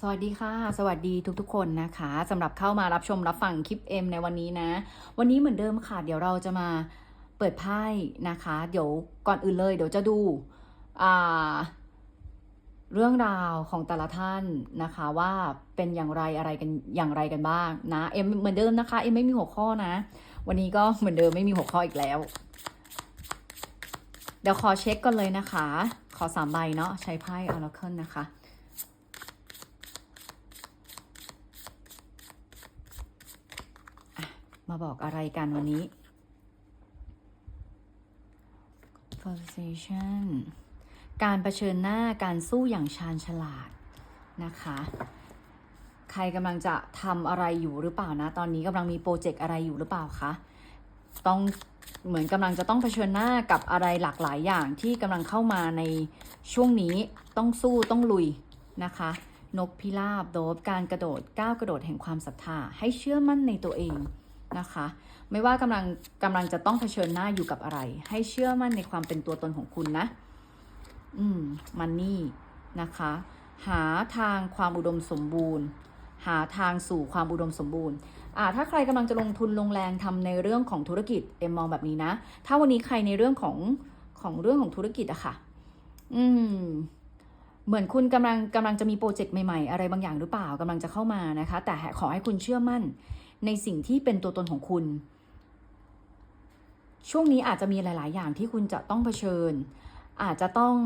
สวัสดีค่ะ สวัสดีทุกๆคนนะคะสำหรับเข้ามารับชมรับฟังคลิป M ในวันนี้นะ วันนี้เหมือนเดิมค่ะ เดี๋ยวเราจะมาเปิดไพ่นะคะ เดี๋ยวก่อนอื่นเลย เดี๋ยวจะดูเรื่องราวของแต่ละท่านนะคะว่าเป็นอย่างไรอะไรกันอย่างไรกันบ้างนะเอ็มเหมือนเดิมนะคะเอ็มไม่มีหัวข้อนะ วันนี้ก็เหมือนเดิมไม่มีหัวข้ออีกแล้ว เดี๋ยวขอเช็คก่อนเลยนะคะ ขอสามใบเนาะใช้ไพ่ออร์เคิลนะคะ มาบอกอะไรกันวันนี้ conversation การเผชิญหน้าการสู้อย่างชาญฉลาดนะคะ ใครกำลังจะทำอะไรอยู่หรือเปล่านะ ตอนนี้กำลังมีโปรเจกต์อะไรอยู่หรือเปล่าคะต้องเหมือนกำลังจะต้องเผชิญหน้ากับอะไรหลากหลายอย่างที่กำลังเข้ามาในช่วงนี้ต้องสู้ต้องลุยนะคะ นกพิราบโดบการกระโดดก้าวกระโดดแห่งความศรัทธาให้เชื่อมั่นในตัวเอง นะคะ ไม่ว่ากำลังกำลังจะต้องเผชิญหน้าอยู่กับอะไร ให้เชื่อมั่นในความเป็นตัวตนของคุณนะ อืมมันนี่นะคะ หาทางความอุดมสมบูรณ์ หาทางสู่ความอุดมสมบูรณ์อ่าถ้าใครกำลังจะลงทุนลงแรงทำในเรื่องของธุรกิจเอ็มมองแบบนี้นะ ถ้าวันนี้ใครในเรื่องของของเรื่องของธุรกิจอะค่ะ อืม เหมือนคุณกำลังกำลังจะมีโปรเจกต์ใหม่ๆ อะไรบางอย่างหรือเปล่ากำลังจะเข้ามานะคะ แต่ขอให้คุณเชื่อมั่น ในสิ่งที่เป็นตัวตนของคุณ ช่วงนี้อาจจะมีหลาย ๆ อย่างที่คุณจะต้องเผชิญ อาจจะต้อง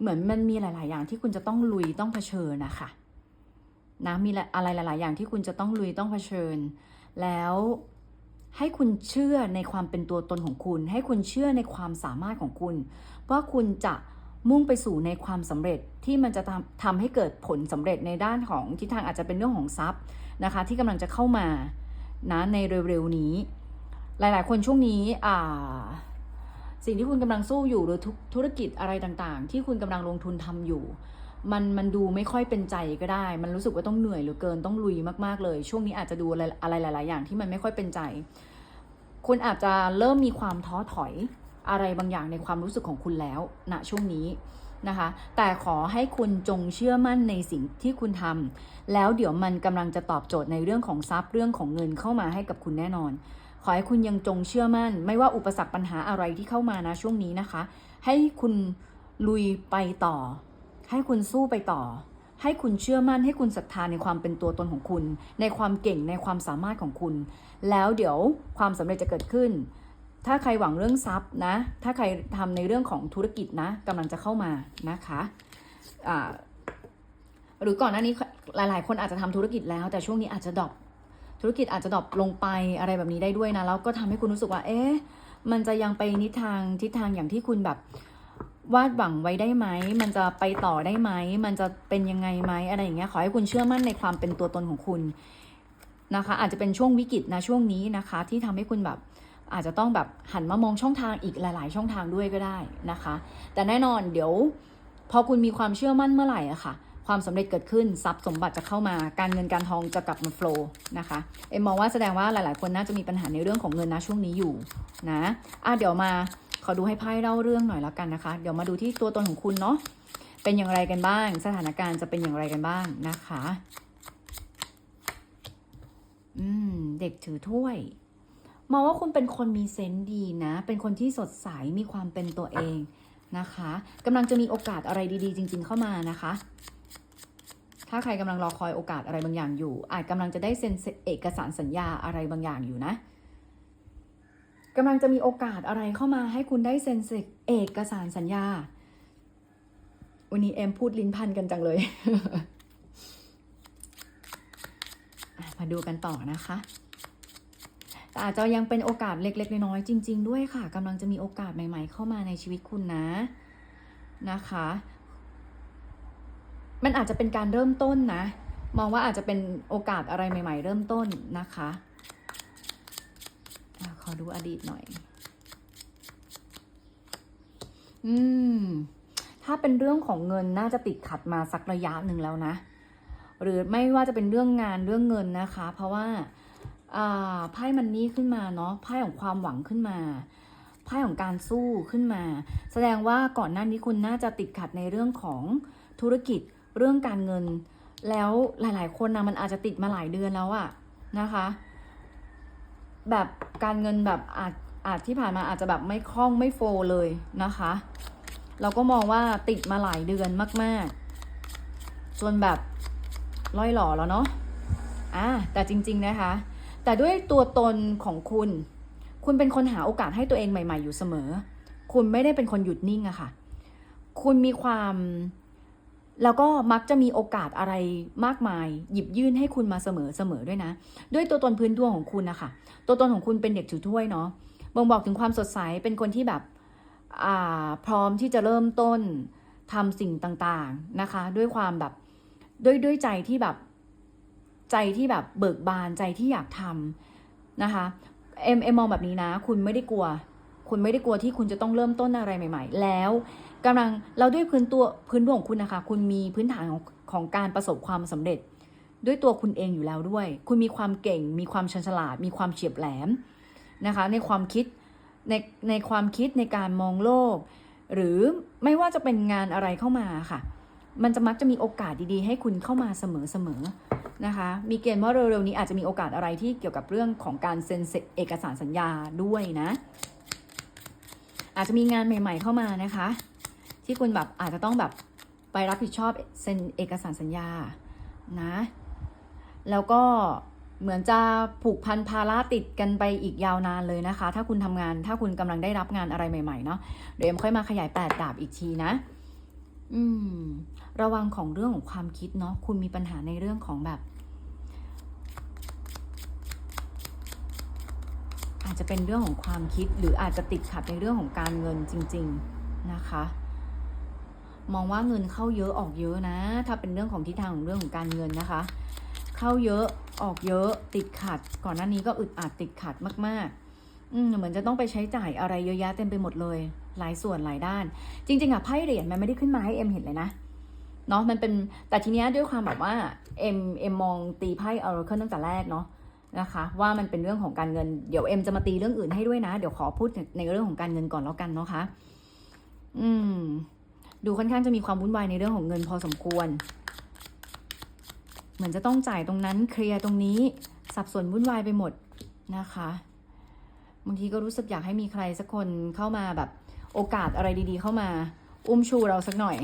เหมือนมันมีหลาย ๆ อย่างที่คุณจะต้องลุยต้องเผชิญนะคะนะมีอะไรหลาย ๆ อย่างที่คุณจะต้องลุยต้องเผชิญ แล้วให้คุณเชื่อในความเป็นตัวตนของคุณ ให้คุณเชื่อในความสามารถของคุณ ว่าคุณจะมุ่งไปสู่ในความสำเร็จที่มันจะทำทำให้เกิดผลสำเร็จในด้านของทิศทางอาจจะเป็นเรื่องของทรัพย์ นะคะที่กำลังจะเข้ามานะในเร็วๆนี้ หลายๆ คนช่วงนี้อ่าสิ่งที่คุณกำลังสู้อยู่หรือธุธุรกิจอะไรต่างๆ ที่คุณกำลังลงทุนทำอยู่ มันมันดูไม่ค่อยเป็นใจก็ได้ มันรู้สึกว่าต้องเหนื่อยเหรือเกินต้องลุยมากๆเลย ช่วงนี้อาจจะดูอะไรอะไรหลาย ๆ อย่างที่มันไม่ค่อยเป็นใจ คุณอาจจะเริ่มมีความท้อถอยอะไรบางอย่างในความรู้สึกของคุณแล้วณช่วงนี้ นะคะ แต่ขอให้คุณจงเชื่อมั่นในสิ่งที่คุณทำแล้วเดี๋ยวมันกำลังจะตอบโจทย์ในเรื่องของทรัพย์เรื่องของเงินเข้ามาให้กับคุณแน่นอน ขอให้คุณยังจงเชื่อมั่น ไม่ว่าอุปสรรคปัญหาอะไรที่เข้ามานะช่วงนี้นะคะ ให้คุณลุยไปต่อ ให้คุณสู้ไปต่อ ให้คุณเชื่อมั่น ให้คุณศรัทธาในความเป็นตัวตนของคุณ ในความเก่งในความสามารถของคุณ แล้วเดี๋ยวความสำเร็จจะเกิดขึ้น ถ้าใครหวังเรื่องทรัพย์นะ ถ้าใครทำในเรื่องของธุรกิจนะกำลังจะเข้ามานะคะหรือก่อนหน้านี้หลาย ๆ คนอาจจะทำธุรกิจแล้ว แต่ช่วงนี้อาจจะดรอปธุรกิจอาจจะดรอปลงไปอะไรแบบนี้ได้ด้วยนะ แล้วก็ทำให้คุณรู้สึกว่า เอ๊ะ มันจะยังไปนิทางทิศทางอย่างที่คุณแบบวาดหวังไว้ได้ไหม มันจะไปต่อได้ไหม มันจะเป็นยังไงไหมอะไรอย่างเงี้ย ขอให้คุณเชื่อมั่นในความเป็นตัวตนของคุณนะคะ อาจจะเป็นช่วงวิกฤตนะช่วงนี้นะคะ ที่ทำให้คุณแบบ อาจจะต้องแบบหันมามองช่องทางอีกหลาย ๆ ช่องทางด้วยก็ได้นะคะ แต่แน่นอนเดี๋ยวพอคุณมีความเชื่อมั่นเมื่อไหร่อะค่ะความสำเร็จเกิดขึ้นทรัพย์สมบัติจะเข้ามาการเงินการทองจะกลับมาโฟล์นะคะเอ็มมองว่าแสดงว่าหลาย ๆ คนน่าจะมีปัญหาในเรื่องของเงินนะช่วงนี้อยู่นะอะเดี๋ยวมาขอดูให้ไพ่เล่าเรื่องหน่อยแล้วกันนะคะ เดี๋ยวมาดูที่ตัวตนของคุณเนาะเป็นอย่างไรกันบ้าง สถานการณ์จะเป็นอย่างไรกันบ้างนะคะ อืม เด็กถือถ้วย มองว่าคุณเป็นคนมีเซนส์ดีนะ เป็นคนที่สดใส มีความเป็นตัวเองนะคะกำลังจะมีโอกาสอะไรดีๆ จริง ๆ เข้ามานะคะ ถ้าใครกำลังรอคอยโอกาสอะไรบางอย่างอยู่ อาจกำลังจะได้เซ็นเอกสารสัญญาอะไรบางอย่างอยู่นะกำลังจะมีโอกาสอะไรเข้ามาให้คุณได้เซ็นเอกสารสัญญา วันนี้เอ็มพูดลิ้นพันกันจังเลย มาดูกันต่อนะคะ แต่อาจจะยังเป็นโอกาสเล็ก ๆ น้อยๆจริง ๆ ด้วยค่ะกำลังจะมีโอกาสใหม่ ๆ เข้ามาในชีวิตคุณนะนะคะ มันอาจจะเป็นการเริ่มต้นนะ มองว่าอาจจะเป็นโอกาสอะไรใหม่ ๆ เริ่มต้นนะคะอขอดูอดีตหน่อย อืม ถ้าเป็นเรื่องของเงินน่าจะติดขัดมาสักระยะหนึ่งแล้วนะ หรือไม่ว่าจะเป็นเรื่องงานเรื่องเงินนะคะ เพราะว่า ไพ่มันนี่ขึ้นมาเนาะไพ่ของความหวังขึ้นมาไพ่ของการสู้ขึ้นมา แสดงว่าก่อนหน้านี้คุณน่าจะติดขัดในเรื่องของธุรกิจเรื่องการเงิน แล้วหลาย ๆ คนนะมันอาจจะติดมาหลายเดือนแล้วอะนะคะ แบบการเงินแบบอาจอาจที่ผ่านมาอาจจะแบบไม่คล่องไม่โฟร์เลยนะคะ เราก็มองว่าติดมาหลายเดือนมาก ๆ จนแบบล่อยหล่อแล้วเนาะอะแต่จริง ๆ นะคะ แต่ด้วยตัวตนของคุณ คุณเป็นคนหาโอกาสให้ตัวเองใหม่ ๆ อยู่เสมอ คุณไม่ได้เป็นคนหยุดนิ่งอะค่ะ คุณมีความ แล้วก็มักจะมีโอกาสอะไรมากมาย หยิบยื่นให้คุณมาเสมอเสมอด้วยนะ ด้วยตัวตนพื้นดวงของคุณนะคะ ตัวตนของคุณเป็นเด็กถือถ้วยเนาะ บ่งบอกถึงความสดใส เป็นคนที่แบบอ่าพร้อมที่จะเริ่มต้นทำสิ่งต่างๆนะคะ ด้วยความแบบด้วยด้วยใจที่แบบ ใจที่แบบเบิกบานใจที่อยากทำนะคะเอ็มเอ็มมองแบบนี้นะ คุณไม่ได้กลัว คุณไม่ได้กลัวที่คุณจะต้องเริ่มต้นอะไรใหม่ ๆ แล้วกำลังเราด้วยพื้นตัวพื้นดวงของคุณนะคะ คุณมีพื้นฐานของของการประสบความสำเร็จ ด้วยตัวคุณเองอยู่แล้วด้วย คุณมีความเก่ง มีความชันฉลาด มีความเฉียบแหลมนะคะ ในความคิดในในความคิดในการมองโลก หรือไม่ว่าจะเป็นงานอะไรเข้ามาค่ะ มันจะมักจะมีโอกาสดีๆ ให้คุณเข้ามาเสมอๆนะคะ มีเกณฑ์ว่าเร็วๆนี้อาจจะมีโอกาสอะไรที่เกี่ยวกับเรื่องของการเซ็นเอกสารสัญญาด้วยนะ อาจจะมีงานใหม่ ๆ เข้ามานะคะ ที่คุณแบบอาจจะต้องแบบไปรับผิดชอบเซ็นเอกสารสัญญานะ แล้วก็เหมือนจะผูกพันภาระติดกันไปอีกยาวนานเลยนะคะ ถ้าคุณทำงาน ถ้าคุณกำลังได้รับงานอะไรใหม่ๆเนาะเดี๋ยวเอ็มค่อยมาขยายแปดดาบอีกทีนะ อืม ระวังของเรื่องของความคิดเนาะคุณมีปัญหาในเรื่องของแบบ อาจจะเป็นเรื่องของความคิดหรืออาจจะติดขัดในเรื่องของการเงินจริง ๆนะคะ มองว่าเงินเข้าเยอะออกเยอะนะ ถ้าเป็นเรื่องของทิศทางของเรื่องของการเงินนะคะ เข้าเยอะออกเยอะติดขัด ก่อนหน้านี้ก็อึดอัดติดขัดมาก ๆอืมเหมือนจะต้องไปใช้จ่ายอะไรเยอะแยะเต็มไปหมดเลย หลายส่วนหลายด้าน จริง ๆอะไพ่เหรียญมันไม่ได้ขึ้นมาให้เอ็มเห็นเลยนะ เนาะมันเป็นแต่ทีเนี้ยด้วยความแบบว่าเอ็มเอ็มมองตีไพ่ออร์เคิลตั้งแต่แรกเนาะนะคะว่ามันเป็นเรื่องของการเงินเดี๋ยวเอ็มจะมาตีเรื่องอื่นให้ด้วยนะ เดี๋ยวขอพูดในเรื่องของการเงินก่อนแล้วกันเนาะคะอืม ดูค่อนข้างจะมีความวุ่นวายในเรื่องของเงินพอสมควร เหมือนจะต้องจ่ายตรงนั้นเคลียร์ตรงนี้ สับสนวุ่นวายไปหมดนะคะบางทีก็รู้สึกอยากให้มีใครสักคนเข้ามาแบบโอกาสอะไรดี ๆ เข้ามา อุ้มชูเราสักหน่อย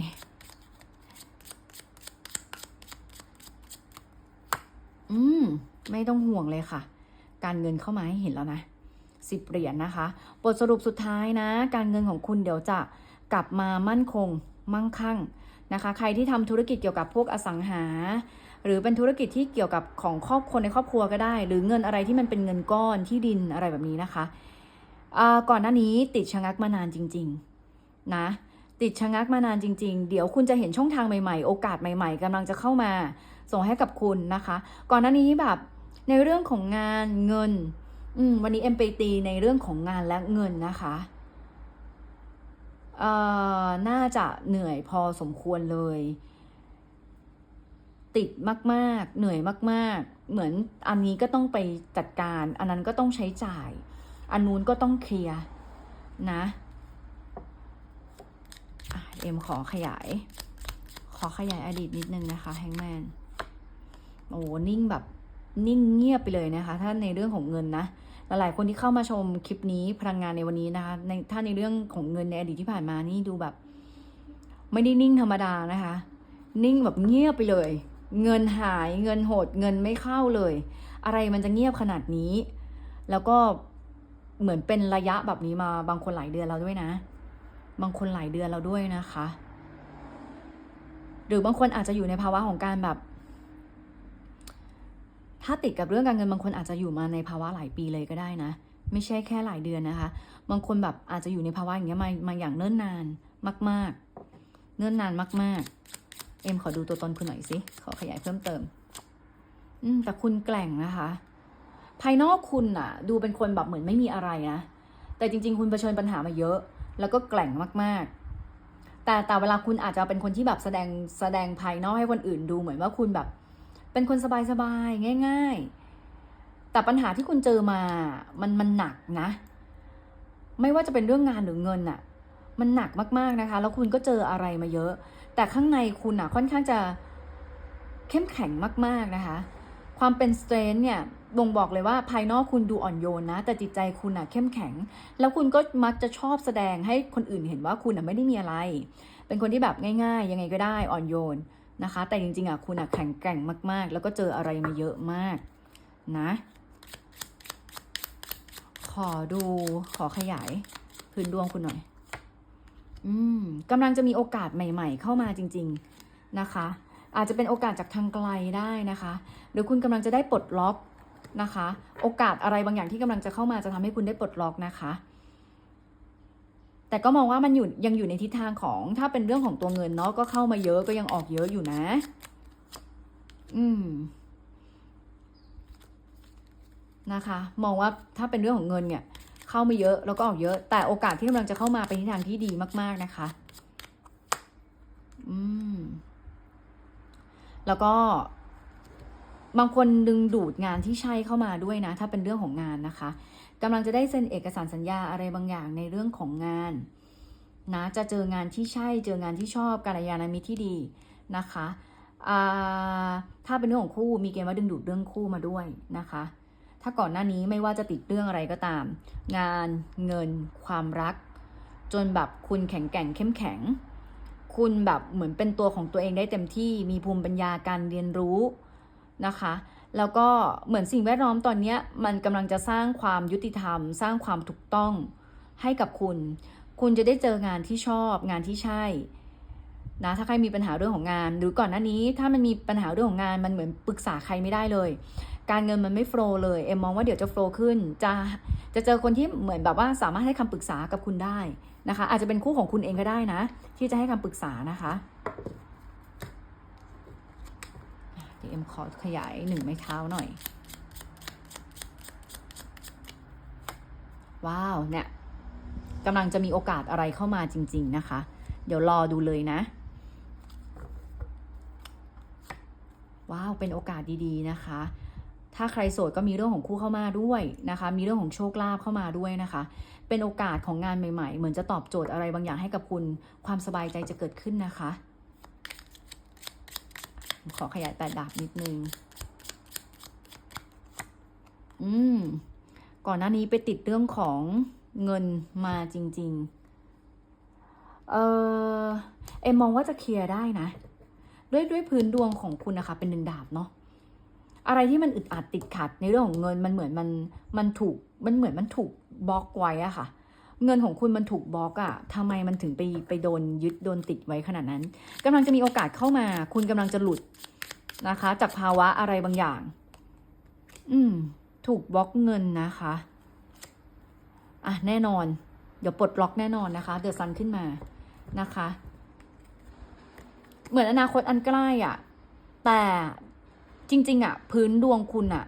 อืม ไม่ต้องห่วงเลยค่ะ การเงินเข้ามาให้เห็นแล้วนะสิบเหรียญนะคะ บทสรุปสุดท้ายนะ การเงินของคุณเดี๋ยวจะกลับมามั่นคง มั่งคั่งนะคะ ใครที่ทำธุรกิจเกี่ยวกับพวกอสังหา หรือเป็นธุรกิจที่เกี่ยวกับของครอบคนในครอบครัวก็ได้ หรือเงินอะไรที่มันเป็นเงินก้อนที่ดินอะไรแบบนี้นะคะก่อนหน้านี้ติดชะงักมานานจริง ๆ นะติดชะงักมานานจริง ๆ เดี๋ยวคุณจะเห็นช่องทางใหม่ๆ โอกาสใหม่ ๆกำลังจะเข้ามา ส่งให้กับคุณนะคะ ก่อนหน้านี้แบบในเรื่องของงานเงินอืวันนี้เอ็มไปตีในเรื่องของงานและเงินนะคะเอ่อน่าจะเหนื่อยพอสมควรเลย ติดมากๆ เหนื่อยมากๆ เหมือนอันนี้ก็ต้องไปจัดการ อันนั้นก็ต้องใช้จ่าย อันนู้นก็ต้องเคลียร์นะเอ็มขอขยาย ขอขยายอดีตนิดนึงนะคะแฮงแมน โอ้นิ่งแบบนิ่งเงียบไปเลยนะคะ ถ้าในเรื่องของเงินนะหลายๆคนที่เข้ามาชมคลิปนี้พลังงานในวันนี้นะคะในถ้าในเรื่องของเงินในอดีตที่ผ่านมานี่ดูแบบ ไม่ได้นิ่งธรรมดานะคะ นิ่งแบบเงียบไปเลย เงินหายเงินหดเงินไม่เข้าเลย อะไรมันจะเงียบขนาดนี้ แล้วก็เหมือนเป็นระยะแบบนี้มาบางคนหลายเดือนแล้วด้วยนะ บางคนหลายเดือนแล้วด้วยนะคะ หรือบางคนอาจจะอยู่ในภาวะของการแบบ ถ้าติดกับเรื่องการเงินบางคนอาจจะอยู่มาในภาวะหลายปีเลยก็ได้นะ ไม่ใช่แค่หลายเดือนนะคะ บางคนแบบอาจจะอยู่ในภาวะอย่างเงี้ยมามาอย่างเนิ่นนานมาก ๆ เนิ่นนานมาก ๆ เอ็มขอดูตัวตนคุณหน่อยสิขอขยายเพิ่มเติม อืมแต่คุณแกล่งนะคะ ภายนอกคุณอะดูเป็นคนแบบเหมือนไม่มีอะไรนะแต่จริง ๆ คุณเผชิญปัญหามาเยอะ แล้วก็แกล่งมาก ๆ แต่แต่เวลาคุณอาจจะเป็นคนที่แบบแสดงแสดงภายนอกให้คนอื่นดูเหมือนว่าคุณแบบ เป็นคนสบายๆ ง่าย ๆ แต่ปัญหาที่คุณเจอมา มันมันหนักนะ ไม่ว่าจะเป็นเรื่องงานหรือเงินอะมันหนักมากๆนะคะ แล้วคุณก็เจออะไรมาเยอะ แต่ข้างในคุณอะค่อนข้างจะเข้มแข็งมาก ๆนะคะ ความเป็นสเตรนเนี่ยบ่งบอกเลยว่าภายนอกคุณดูอ่อนโยนนะ แต่จิตใจคุณอะเข้มแข็ง แล้วคุณก็มักจะชอบแสดงให้คนอื่นเห็นว่าคุณอะไม่ได้มีอะไร เป็นคนที่แบบง่าย ๆ ยังไงก็ได้อ่อนโยน นะคะ แต่จริงๆอะคุณอะแข็งแกร่งมาก ๆ แล้วก็เจออะไรมาเยอะมากนะ ขอดูขอขยายพื้นดวงคุณหน่อย อืมกำลังจะมีโอกาสใหม่ ๆ เข้ามาจริง ๆนะคะ อาจจะเป็นโอกาสจากทางไกลได้นะคะ หรือคุณกำลังจะได้ปลดล็อกนะคะ โอกาสอะไรบางอย่างที่กำลังจะเข้ามาจะทำให้คุณได้ปลดล็อกนะคะ แต่ก็มองว่ามันอยู่ยังอยู่ในทิศทางของถ้าเป็นเรื่องของตัวเงินเนาะก็เข้ามาเยอะก็ยังออกเยอะอยู่นะ อืมนะคะ มองว่าถ้าเป็นเรื่องของเงินเนี่ย เข้ามาเยอะแล้วก็ออกเยอะ แต่โอกาสที่กำลังจะเข้ามาเป็นทิศทางที่ดีมาก ๆนะคะ อืม แล้วก็บางคนดึงดูดงานที่ใช่เข้ามาด้วยนะ ถ้าเป็นเรื่องของงานนะคะ กำลังจะได้เซ็นเอกสารสัญญาอะไรบางอย่างในเรื่องของงานนะจะเจองานที่ใช่เจองานที่ชอบการยานามิตรที่ดีนะคะถ้าเป็นเรื่องของคู่มีเกณฑ์ว่าดึงดูดเรื่องคู่มาด้วยนะคะ ถ้าก่อนหน้านี้ไม่ว่าจะติดเรื่องอะไรก็ตาม งานเงิน ความรัก จนแบบคุณแข็งแกร่งเข้มแข็ง คุณแบบเหมือนเป็นตัวของตัวเองได้เต็มที่มีภูมิปัญญาการเรียนรู้นะคะ แล้วก็เหมือนสิ่งแวดล้อมตอนนี้มันกำลังจะสร้างความยุติธรรม สร้างความถูกต้องให้กับคุณ คุณจะได้เจองานที่ชอบ งานที่ใช่นะถ้าใครมีปัญหาเรื่องของงาน หรือก่อนหน้านี้ถ้ามันมีปัญหาเรื่องของงานมันเหมือนปรึกษาใครไม่ได้เลย การเงินมันไม่โฟล์เลยเอ็มมองว่าเดี๋ยวจะโฟล์ขึ้นจะจะเจอคนที่เหมือนแบบว่าสามารถให้คำปรึกษากับคุณได้นะคะ อาจจะเป็นคู่ของคุณเองก็ได้นะ ที่จะให้คำปรึกษานะคะ เอ็มขอขยายหนึ่งไม้เท้าหน่อย ว้าว เนี่ยกำลังจะมีโอกาสอะไรเข้ามาจริง ๆ นะคะ เดี๋ยวรอดูเลยนะ ว้าว เป็นโอกาสดีๆนะคะ ถ้าใครโสดก็มีเรื่องของคู่เข้ามาด้วยนะคะ มีเรื่องของโชคลาภเข้ามาด้วยนะคะ เป็นโอกาสของงานใหม่ ๆ เหมือนจะตอบโจทย์อะไรบางอย่างให้กับคุณ ความสบายใจจะเกิดขึ้นนะคะ ขอขยายแปดดาบนิดนึง อืม ก่อนหน้านี้ไปติดเรื่องของเงินมาจริง ๆ เออเอ็มมองว่าจะเคลียร์ได้นะ ด้วยด้วยพื้นดวงของคุณนะคะ เป็นหนึ่งดาบเนาะอะไรที่มันอึดอัดติดขัดในเรื่องของเงินมันเหมือนมันมันถูกมันเหมือนมันถูกบล็อกไว้อะค่ะ เงินของคุณมันถูกบล็อกอะทำไมมันถึงไปไปโดนยึดโดนติดไว้ขนาดนั้นกำลังจะมีโอกาสเข้ามา คุณกำลังจะหลุดนะคะ จากภาวะอะไรบางอย่าง อืม ถูกบล็อกเงินนะคะ อะแน่นอน เดี๋ยวปลดล็อกแน่นอนนะคะ เดือดซันขึ้นมานะคะ เหมือนอนาคตอันใกล้อะ แต่จริง ๆอะ พื้นดวงคุณอะ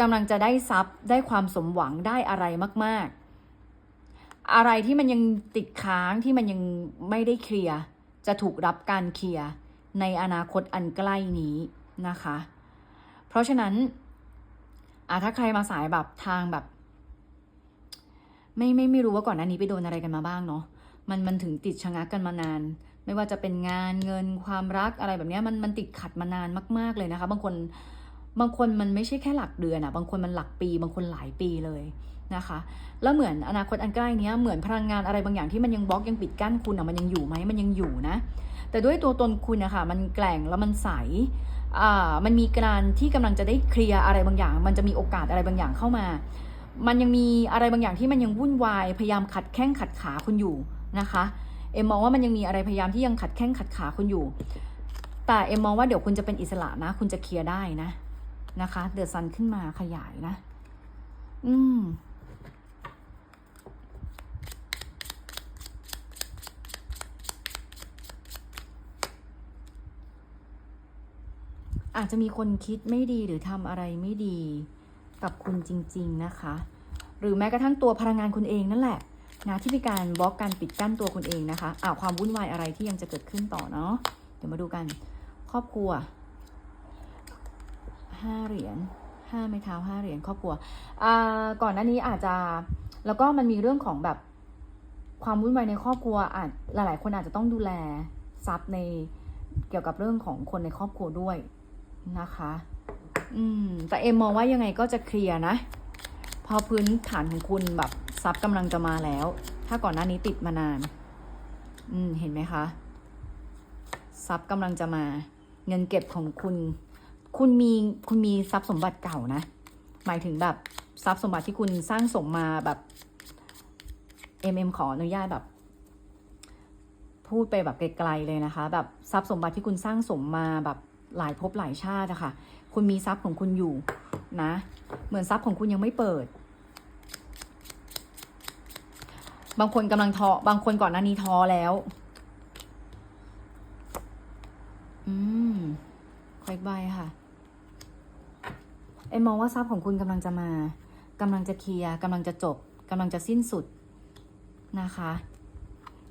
กำลังจะได้ทรัพย์ได้ความสมหวังได้อะไรมาก ๆ อะไรที่มันยังติดค้างที่มันยังไม่ได้เคลียร์จะถูกรับการเคลียร์ในอนาคตอันใกล้นี้นะคะ เพราะฉะนั้นอะถ้าใครมาสายแบบทางแบบ ไม่ไม่ไม่รู้ว่าก่อนหน้านี้ไปโดนอะไรกันมาบ้างเนาะมันมันถึงติดชะงักกันมานาน ไม่ว่าจะเป็นงานเงินความรักอะไรแบบนี้มันมันติดขัดมานานมาก ๆเลยนะคะ บางคนบางคนมันไม่ใช่แค่หลักเดือนอะบางคนมันหลักปี บางคนหลายปีเลย นะคะ แล้วเหมือนอนาคตอันใกล้เนี้ยเหมือนพลังงานอะไรบางอย่างที่มันยังบล็อกยังปิดกั้นคุณอะมันยังอยู่ไหมมันยังอยู่นะ แต่ด้วยตัวตนคุณนะคะมันแกล่งแล้วมันใสอ่ามันมีการที่กำลังจะได้เคลียร์อะไรบางอย่าง มันจะมีโอกาสอะไรบางอย่างเข้ามา มันยังมีอะไรบางอย่างที่มันยังวุ่นวาย พยายามขัดแข้งขัดขาคุณอยู่นะคะ เอ็มมองว่ามันยังมีอะไรพยายามที่ยังขัดแข้งขัดขาคุณอยู่ แต่เอ็มมองว่าเดี๋ยวคุณจะเป็นอิสระนะ คุณจะเคลียร์ได้นะ นะคะ เดือดซันขึ้นมาขยายนะ อืม อาจจะมีคนคิดไม่ดีหรือทำอะไรไม่ดีกับคุณจริง ๆนะคะ หรือแม้กระทั่งตัวพลังงานคุณเองนั่นแหละนะที่มีการบล็อกการปิดกั้นตัวคุณเองนะคะอ่าความวุ่นวายอะไรที่ยังจะเกิดขึ้นต่อเนาะเดี๋ยวมาดูกันครอบครัวห้าเหรียญห้าไม้เท้าห้าเหรียญครอบครัวอ่าก่อนหน้านี้อาจจะแล้วก็มันมีเรื่องของแบบความวุ่นวายในครอบครัวอาจหลาย ๆ คนอาจจะต้องดูแลทรัพย์ในเกี่ยวกับเรื่องของคนในครอบครัวด้วย นะคะ อืม แต่เอ็มมองว่ายังไงก็จะเคลียร์นะ พอพื้นฐานของคุณแบบทรัพย์กำลังจะมาแล้ว ถ้าก่อนหน้านี้ติดมานาน อืม เห็นไหมคะทรัพย์กำลังจะมา เงินเก็บของคุณ คุณมีคุณมีทรัพย์สมบัติเก่านะ หมายถึงแบบทรัพย์สมบัติที่คุณสร้างสมมาแบบเอ็มเอ็มขออนุญาตแบบ พูดไปแบบไกลๆเลยนะคะ แบบทรัพย์สมบัติที่คุณสร้างสมมาแบบ หลายภพหลายชาติอะค่ะ คุณมีทรัพย์ของคุณอยู่นะ เหมือนทรัพย์ของคุณยังไม่เปิด บางคนกำลังท้อบางคนก่อนหน้านี้ท้อแล้ว อืมคอยใบค่ะ เอ็มมองว่าทรัพย์ของคุณกำลังจะมากำลังจะเคลียร์กำลังจะจบกำลังจะสิ้นสุดนะคะ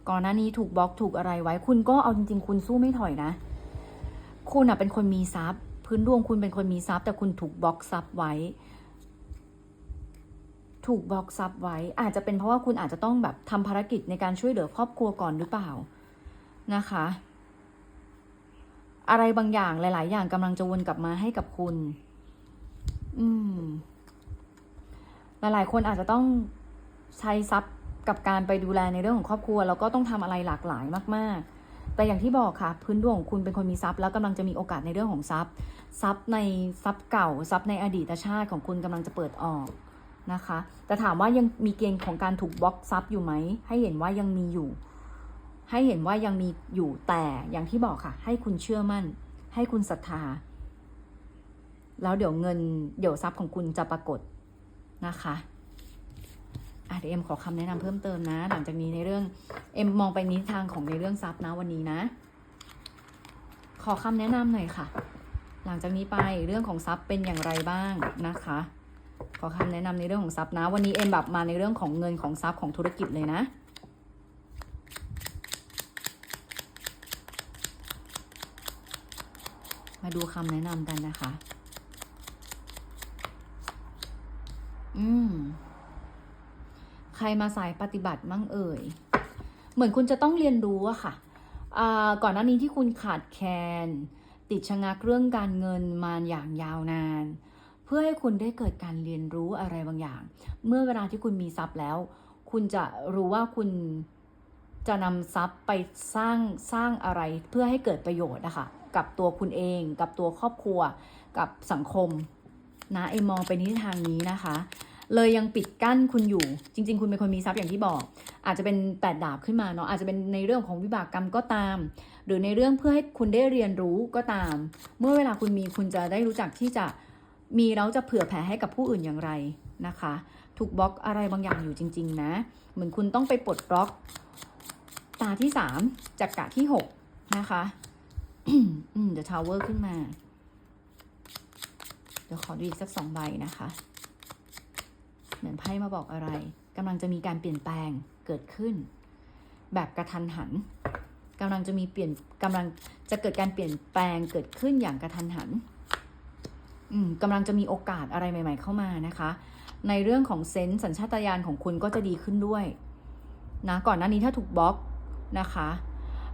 ก่อนหน้านี้ถูกบล็อกถูกอะไรไว้ คุณก็เอาจริง ๆ คุณสู้ไม่ถอยนะ คุณอะเป็นคนมีทรัพย์ พื้นดวงคุณเป็นคนมีทรัพย์ แต่คุณถูกบล็อกทรัพย์ไว้ ถูกบล็อกทรัพย์ไว้ อาจจะเป็นเพราะว่าคุณอาจจะต้องแบบทำภารกิจในการช่วยเหลือครอบครัวก่อนหรือเปล่านะคะ อะไรบางอย่างหลาย ๆ อย่างกำลังจะวนกลับมาให้กับคุณ อืม หลาย ๆ คนอาจจะต้องใช้ทรัพย์กับการไปดูแลในเรื่องของครอบครัว แล้วก็ต้องทำอะไรหลากหลายมาก ๆ แต่อย่างที่บอกค่ะ พื้นดวงของคุณเป็นคนมีทรัพย์แล้วกำลังจะมีโอกาสในเรื่องของทรัพย์ทรัพย์ในทรัพย์เก่าทรัพย์ในอดีตชาติของคุณกำลังจะเปิดออกนะคะ แต่ถามว่ายังมีเกณฑ์ของการถูกบล็อกทรัพย์อยู่ไหมให้เห็นว่ายังมีอยู่ ให้เห็นว่ายังมีอยู่แต่อย่างที่บอกค่ะ ให้คุณเชื่อมั่น ให้คุณศรัทธา แล้วเดี๋ยวเงินเดี๋ยวทรัพย์ของคุณจะปรากฏนะคะ อะเดี๋ยวเอ็มขอคำแนะนำเพิ่มเติมนะ หลังจากนี้ในเรื่องเอ็มมองไปนิทางของในเรื่องทรัพย์นะวันนี้นะ ขอคำแนะนำหน่อยค่ะ หลังจากนี้ไปเรื่องของทรัพย์เป็นอย่างไรบ้างนะคะ ขอคำแนะนำในเรื่องของทรัพย์นะ วันนี้เอ็มแบบมาในเรื่องของเงินของทรัพย์ของธุรกิจเลยนะมาดูคำแนะนำกันนะคะ อืม รมาสายปฏิบัติมั่งเอ่ย เหมือนคุณจะต้องเรียนรู้อะค่ะ ก่อนหน้านี้ที่คุณขาดแคลนติดชะงักเรื่องการเงินมาอย่างยาวนาน เพื่อให้คุณได้เกิดการเรียนรู้อะไรบางอย่าง เมื่อเวลาที่คุณมีทรัพย์แล้ว คุณจะรู้ว่าคุณจะนำทรัพย์ไปสร้างสร้างอะไรเพื่อให้เกิดประโยชน์นะคะกับตัวคุณเอง กับตัวครอบครัว กับสังคมนะเอมมองไปในทิศทางนี้นะคะ เลยยังปิดกั้นคุณอยู่ จริง ๆ คุณเป็นคนมีทรัพย์อย่างที่บอก อาจจะเป็นแปดดาบขึ้นมาเนาะอาจจะเป็นในเรื่องของวิบากกรรมก็ตาม หรือในเรื่องเพื่อให้คุณได้เรียนรู้ก็ตาม เมื่อเวลาคุณมีคุณจะได้รู้จักที่จะมีแล้วจะเผื่อแผ่ให้กับผู้อื่นอย่างไรนะคะ ถูกบล็อกอะไรบางอย่างอยู่จริง ๆ นะ เหมือนคุณต้องไปปลดบล็อก ตาที่สามจากกะที่หกนะคะเดี๋ยวทาวเวอร์ขึ้นมา เดี๋ยวขอดูอีกสักสองใบนะคะ เหมือนไพ่มาบอกอะไรกำลังจะมีการเปลี่ยนแปลงเกิดขึ้น แบบกระทันหันกำลังจะมีเปลี่ยนกำลังจะเกิดการเปลี่ยนแปลงเกิดขึ้นอย่างกระทันหันอืมกำลังจะมีโอกาสอะไรใหม่ ๆ เข้ามานะคะ ในเรื่องของเซนส์สัญชาตญาณของคุณก็จะดีขึ้นด้วยนะก่อนหน้านี้ถ้าถูกบล็อกนะคะ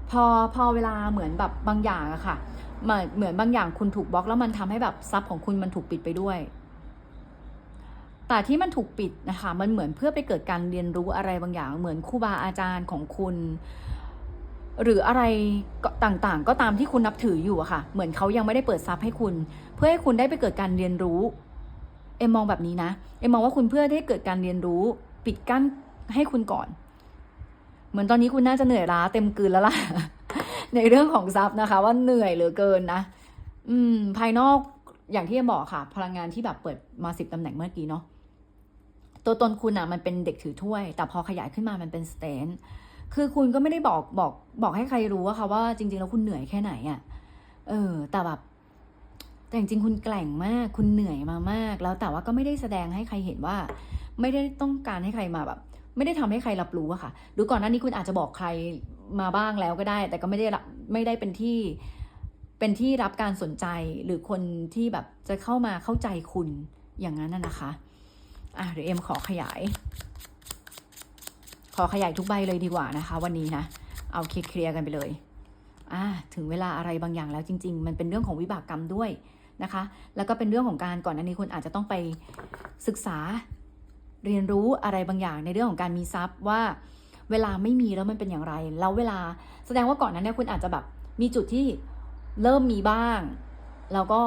พอพอเวลาเหมือนแบบบางอย่างอะค่ะเหมือนเหมือนบางอย่างคุณถูกบล็อกแล้วมันทำให้แบบทรัพย์ของคุณมันถูกปิดไปด้วย แต่ที่มันถูกปิดนะคะมันเหมือนเพื่อไปเกิดการเรียนรู้อะไรบางอย่าง เหมือนครูบาอาจารย์ของคุณ หรืออะไรต่างๆ ก็ตามที่คุณนับถืออยู่อะค่ะ เหมือนเขายังไม่ได้เปิดทรัพย์ให้คุณ เพื่อให้คุณได้ไปเกิดการเรียนรู้ เอ็มมองแบบนี้นะเอ็มมองว่าคุณเพื่อให้เกิดการเรียนรู้ ปิดกั้นให้คุณก่อน เหมือนตอนนี้คุณน่าจะเหนื่อยล้าเต็มกลืนแล้วล่ะในเรื่องของทรัพย์นะคะ ว่าเหนื่อยเหลือเกินนะอืม ภายนอกอย่างที่เอ็มบอกค่ะ พลังงานที่แบบเปิดมาสิบตำแหน่งเมื่อกี้เนาะ ตัวตนคุณอะมันเป็นเด็กถือถ้วย แต่พอขยายขึ้นมามันเป็นสเตนคือคุณก็ไม่ได้บอกบอกบอกให้ใครรู้อะค่ะว่าจริง ๆ แล้วคุณเหนื่อยแค่ไหนอะเออ แต่แบบแต่จริงๆคุณแกล่งมาก คุณเหนื่อยมามาก แล้วแต่ว่าก็ไม่ได้แสดงให้ใครเห็นว่า ไม่ได้ต้องการให้ใครมาแบบ ไม่ได้ทำให้ใครรับรู้อะค่ะหรือก่อนหน้านี้คุณอาจจะบอกใครมาบ้างแล้วก็ได้ แต่ก็ไม่ได้รับไม่ได้เป็นที่ เป็นที่รับการสนใจหรือคนที่แบบจะเข้ามาเข้าใจคุณอย่างนั้นน่ะนะคะ อะเดี๋ยวเอ็มขอขยาย ขอขยายทุกใบเลยดีกว่านะคะ วันนี้นะ เอาเคลียร์กันไปเลย อะถึงเวลาอะไรบางอย่างแล้วจริง ๆ มันเป็นเรื่องของวิบากกรรมด้วยนะคะ แล้วก็เป็นเรื่องของการก่อนอันนี้คุณอาจจะต้องไปศึกษาเรียนรู้อะไรบางอย่างในเรื่องของการมีทรัพย์ว่าเวลาไม่มีแล้วมันเป็นอย่างไร แล้วเวลาแสดงว่าก่อนนั้นเนี่ยคุณอาจจะแบบมีจุดที่เริ่มมีบ้าง แล้วก็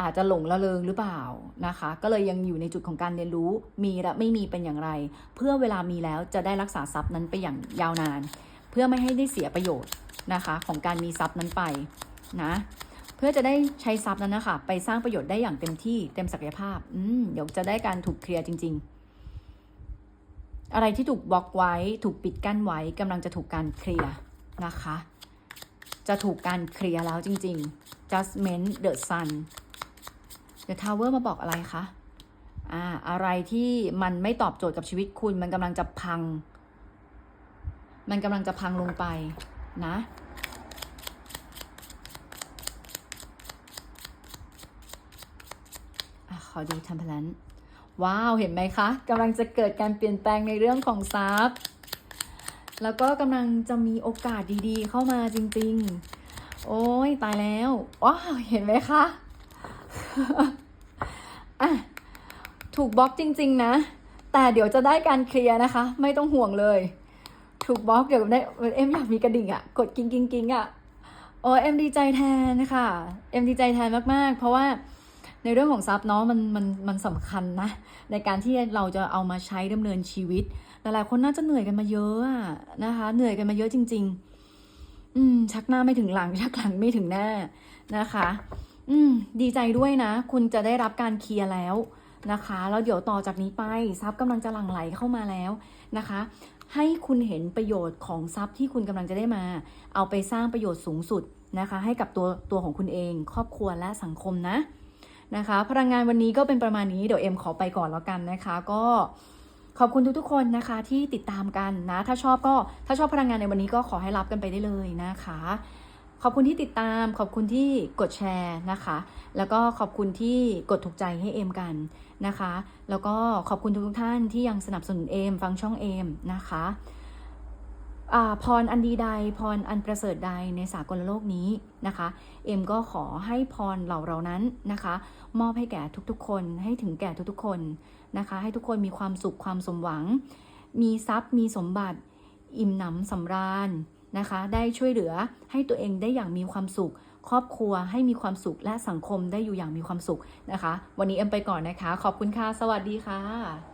อาจจะหลงละเลงหรือเปล่านะคะ ก็เลยยังอยู่ในจุดของการเรียนรู้มีและไม่มีเป็นอย่างไร เพื่อเวลามีแล้วจะได้รักษาทรัพย์นั้นไปอย่างยาวนาน เพื่อไม่ให้ได้เสียประโยชน์นะคะ ของการมีทรัพย์นั้นไปนะเพื่อจะได้ใช้ทรัพย์นั้นนะคะไปสร้างประโยชน์ได้อย่างเต็มที่เต็มศักยภาพอืมเดี๋ยวจะได้การถูกเคลียร์จริง ๆ อะไรที่ถูกบล็อกไว้ถูกปิดกั้นไว้กำลังจะถูกการเคลียร์นะคะ จะถูกการเคลียร์แล้วจริง ๆ judgment the sun the tower มาบอกอะไรคะอ่าอะไรที่มันไม่ตอบโจทย์กับชีวิตคุณ มันกำลังจะพัง มันกำลังจะพังลงไปนะอขอดูทัมเพลนว้าว เห็นไหมคะกำลังจะเกิดการเปลี่ยนแปลงในเรื่องของทรัพย์ แล้วก็กำลังจะมีโอกาสดีๆ เข้ามาจริง ๆ โอ้ยตายแล้วว้าวเห็นไหมคะ อะถูกบล็อกจริง ๆ นะ แต่เดี๋ยวจะได้การเคลียร์นะคะ ไม่ต้องห่วงเลย ถูกบล็อกเดี๋ยวได้เอ็มอยากมีกระดิ่งอะกดกิ้งกิ้งกิ้งอะโอ้เอ็มดีใจแทนนะคะเอ็มดีใจแทนมากๆ เพราะว่าในเรื่องของทรัพย์เนาะมันมันมันสำคัญนะ ในการที่เราจะเอามาใช้ดำเนินชีวิตหลายๆคนน่าจะเหนื่อยกันมาเยอะนะคะ เหนื่อยกันมาเยอะจริง ๆ อืม ชักหน้าไม่ถึงหลัง ชักหลังไม่ถึงหน้านะคะ อืม ดีใจด้วยนะ คุณจะได้รับการเคลียร์แล้วนะคะ แล้วเดี๋ยวต่อจากนี้ไปทรัพย์กำลังจะหลั่งไหลเข้ามาแล้วนะคะ ให้คุณเห็นประโยชน์ของทรัพย์ที่คุณกำลังจะได้มา เอาไปสร้างประโยชน์สูงสุดนะคะ ให้กับตัวตัวของคุณเอง ครอบครัวและสังคมนะนะคะ พลังงานวันนี้ก็เป็นประมาณนี้เดี๋ยวเอ็มขอไปก่อนแล้วกันนะคะ ก็ขอบคุณทุกๆคนนะคะที่ติดตามกันนะ ถ้าชอบก็ถ้าชอบพลังงานในวันนี้ก็ขอให้รับกันไปได้เลยนะคะ ขอบคุณที่ติดตาม ขอบคุณที่กดแชร์นะคะ แล้วก็ขอบคุณที่กดถูกใจให้เอมกันนะคะ แล้วก็ขอบคุณทุกท่านที่ยังสนับสนุนเอมฟังช่องเอมนะคะอ่าพรอันดีใดพรอันประเสริฐใดในสากลโลกนี้นะคะ เอ็มก็ขอให้พรเหล่าเรานั้นนะคะ มอบให้แก่ทุกๆ คนให้ถึงแก่ทุกๆ คนนะคะ ให้ทุกคนมีความสุขความสมหวัง มีทรัพย์มีสมบัติ อิ่มหนำสำราญ นะคะ ได้ช่วยเหลือให้ตัวเองได้อย่างมีความสุข ครอบครัวให้มีความสุขและสังคมได้อยู่อย่างมีความสุขนะคะ วันนี้เอ็มไปก่อนนะคะ ขอบคุณค่ะ สวัสดีค่ะ